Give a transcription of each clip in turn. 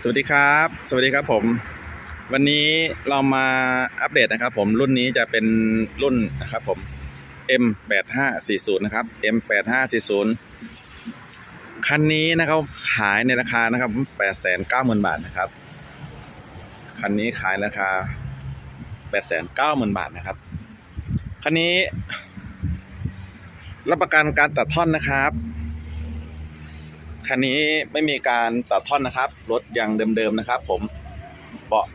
สวัสดีครับ สวัสดีครับผม วันนี้เรามาอัปเดตนะครับ ผมรุ่นนี้จะเป็นรุ่นนะครับผม M8540 นะครับ M8540 คันนี้นะครับขายในราคานะครับ890,000 บาทนะครับ คันนี้ขายราคา890,000 บาทนะครับ คันนี้ รับประกันการตัดท่อนนะครับ คันนี้ไม่มีการตัดท่อนนะครับ รถยังเดิมๆนะครับ ผมเบาะ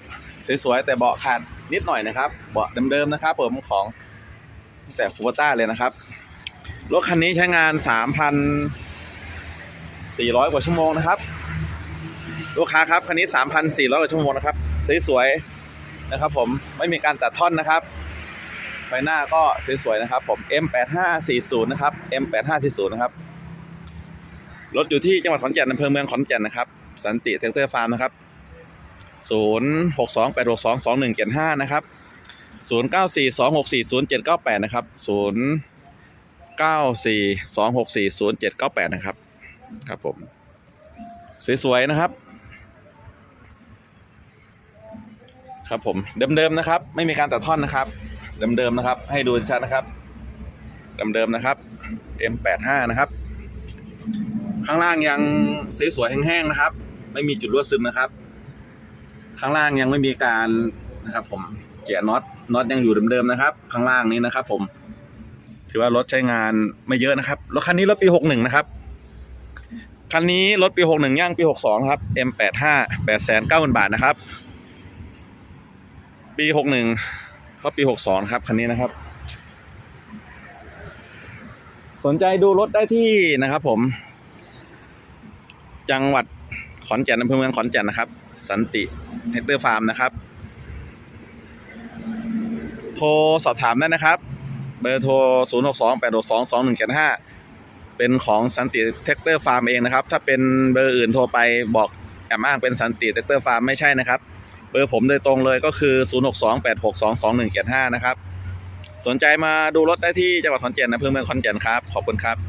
สวยๆแต่เบาะขาดนิดหน่อยนะครับ เบาะเดิมๆนะครับ ผมของแต่คูปต้าเลยนะครับ รถคันนี้ใช้งาน 3,400 กว่าชั่วโมงนะครับ ลูกค้าครับคันนี้ 3,400 กว่าชั่วโมงนะครับสวยๆนะครับ ผมไม่มีการตัดท่อนนะครับไฟหน้าก็สวยๆนะครับ ผม M8540 นะครับ M8540 นะครับ รถอยู่ที่จังหวัดขอนแก่นอำเภอเมืองขอนแก่นนะครับ สันติเทคเตอร์ฟาร์มนะครับ 0 6 2 8 6 2 2 1 7 5 นะครับ 0 9 4 2 6 4 0 7 9 8 นะครับ 0 9 4 2 6 4 0 7 9 8 นะครับ ครับผม สวยๆ นะครับ ครับผม เดิมๆ นะครับ ไม่มีการตัดท่อนนะครับ เดิมๆ นะครับ ให้ดูชัดนะครับ เดิมๆ นะครับ M85 นะครับ ข้างล่างยังสวยๆแห้งๆนะครับ ไม่มีจุดรั่วซึมนะครับ ข้างล่างยังไม่มีการนะครับ ผมเจียน็อตน็อตยังอยู่เดิมๆนะครับ ข้างล่างนี้นะครับ ผมถือว่ารถใช้งานไม่เยอะนะครับรถคันนี้รถปีหกหนึ่งนะครับคันนี้รถปีหกหนึ่งย่างปีหกสองครับ M แปดห้าแปดแสนเก้าหมืนบาทนะครับ ปีหกหนึ่งก็ปีหกสองครับคันนี้นะครับ สนใจดูรถได้ที่นะครับผม จังหวัดขอนแก่นอำเภอเมืองขอนแก่นนะครับ สันติแท็กเตอร์ฟาร์มนะครับ โทรสอบถามได้นะครับ เบอร์โทร 0 6 2 8 6 2 2 1 7 5 เป็นของสันติแท็กเตอร์ฟาร์มเองนะครับ ถ้าเป็นเบอร์อื่นโทรไปบอกแอบอ้างเป็นสันติแท็กเตอร์ฟาร์มไม่ใช่นะครับ เบอร์ผมโดยตรงเลยก็คือ 0 6 2 8 6 2 2 1 7 5 นะครับ สนใจมาดูรถได้ที่จังหวัดขอนแก่นอำเภอเมืองขอนแก่นครับ ขอบคุณครับ